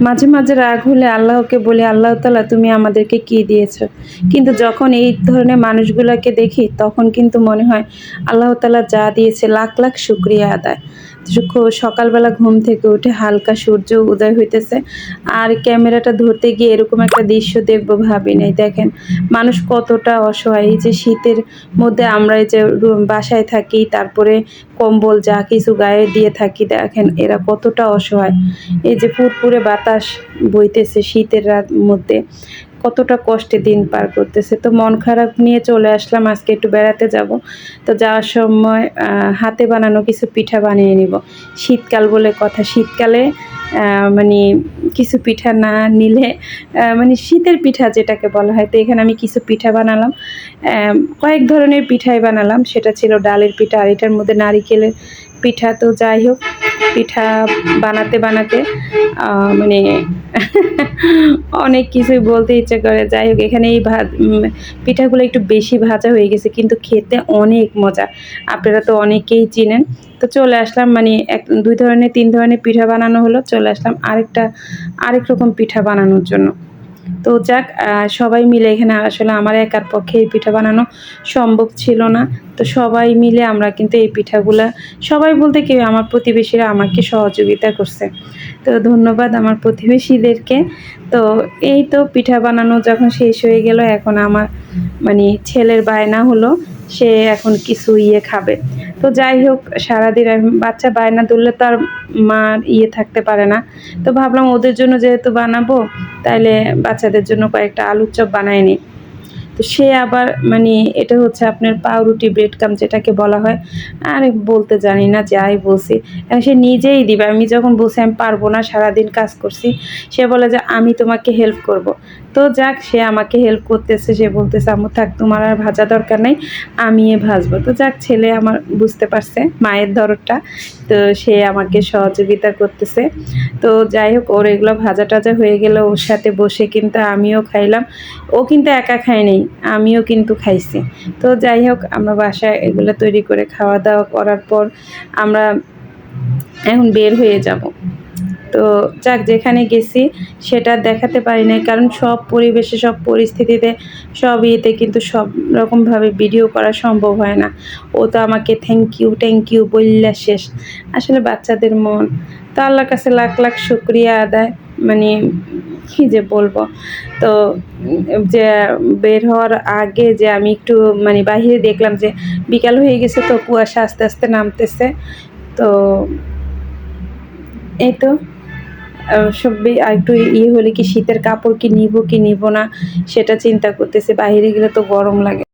মাঝে মাঝে রাগ হলে আল্লাহকে বলি, আল্লাহ তালা তুমি আমাদেরকে কি দিয়েছ? কিন্তু যখন এই ধরনের মানুষগুলোকে দেখি, তখন কিন্তু মনে হয় আল্লাহ তালা যা দিয়েছে লাখ লাখ শুক্রিয়া আদায়। সকালবেলা ঘুম থেকে উঠে হালকা সূর্য উদয় হইতেছে। আর ক্যামেরাটা ধরতে গিয়ে এরকম একটা দৃশ্য দেখব ভাবি নাই। দেখেন, মানুষ কতটা অসহায়। এই যে শীতের মধ্যে আমরা এই যে বাসায় থাকি, তারপরে কম্বল যা কিছু গায়ে দিয়ে থাকি, দেখেন এরা কতটা অসহায়। এই যে ফুরফুরে বাতাস বইতেছে শীতের রাত মধ্যে। কতটা কষ্টে দিন পার করতেছে। তো মন খারাপ নিয়ে চলে আসলাম, আজকে একটু বেড়াতে যাব। তো যাওয়ার সময় হাতে বানানো কিছু পিঠা বানিয়ে নিব। শীতকাল বলে কথা, শীতকালে মানে কিছু পিঠা না নিলে মানে শীতের পিঠা যেটাকে বলা হয়। তো এখানে আমি কিছু পিঠা বানালাম। কয়েক ধরনের পিঠাই বানালাম। সেটা ছিল ডালের পিঠা, আর এটার মধ্যে নারিকেলের পিঠা। তো যাই হোক পিঠা বানাতে বানাতে মানে অনেক কিছুই বলতে ইচ্ছে করে। যাই হোক, এখানে এই ভাত পিঠাগুলো একটু বেশি ভাজা হয়ে গেছে, কিন্তু খেতে অনেক মজা। আপনারা তো অনেকেই চিনেন। তো চলে আসলাম মানে এক, দুই ধরনের, তিন ধরনের পিঠা বানানো হলো। চলে আসলাম আরেকটা, আরেক রকম পিঠা বানানোর জন্য। তো যাক সবাই মিলে এখানে আসলে আমার একার পক্ষে এই পিঠা বানানো সম্ভব ছিল না। তো সবাই মিলে আমরা কিন্তু এই পিঠাগুলা, সবাই বলতে কেউ আমার প্রতিবেশীরা আমাকে সহযোগিতা করছে। তো ধন্যবাদ আমার প্রতিবেশীদেরকে। তো এই তো পিঠা বানানো যখন শেষ হয়ে গেল, এখন আমার মানে ছেলের বায়না হলো। সে এখন কিছু ইয়ে খাবে। তো যাই হোক, সারাদিন বাচ্চা বায়না তুললে তো আর মার ইয়ে থাকতে পারে না। তো ভাবলাম ওদের জন্য যেহেতু বানাবো, তাইলে বাচ্চাদের জন্য কয়েকটা আলুর চপ বানাই নিই তো সে আবার মানে এটা হচ্ছে আপনার পাউরুটি ব্রেড কাম যেটাকে বলা হয়। আরে বলতে জানি না, যাই বলছি। সে নিজেই দিবে। আমি যখন বলছি, আমি পারব না, সারাদিন কাজ করছি, সে বলে যে, আমি তোমাকে হেল্প করব। তো যাক, সে আমাকে হেল্প করতেছে। সে বলতেছে, আম্মু, থাক, তোমার আর ভাজা দরকার নেই আমি ভাজবো। তো যাক, ছেলে আমার বুঝতে পারছে মায়ের দরদটা। তো সে আমাকে সহযোগিতা করতেছে। তো যাই হোক, ওর এগুলো ভাজা টাজা হয়ে গেলে ওর সাথে বসে কিন্তু আমিও খাইলাম। ও কিন্তু একা খায় নেই। আমিও কিন্তু খাইছি। তো যাই হোক, আমরা বাসায় এগুলো তৈরি করে খাওয়া দাওয়া করার পর আমরা এখন বের হয়ে যাব। তো যাক, যেখানে গেছি সেটা দেখাতে পারি নাই, কারণ সব পরিবেশে, সব পরিস্থিতিতে, সব ইয়েতে কিন্তু সব রকমভাবে ভিডিও করা সম্ভব হয় না। ও তো আমাকে থ্যাংক ইউ থ্যাংক ইউ বললা শেষ। আসলে বাচ্চাদের মন। তো আল্লাহর কাছে লাখ লাখ শুক্রিয়া আদায়। মানে কী যে বলব? তো যে বের হওয়ার আগে যে আমি একটু মানে বাহিরে দেখলাম যে বিকাল হয়ে গেছে তো কুয়াশা আস্তে আস্তে নামতেছে। তো এই তো সব একটু ইয়ে হলে কি শীতের কাপড় কি নিব কি নিব না সেটা চিন্তা করতেছে বাহিরে গেলে তো গরম লাগে।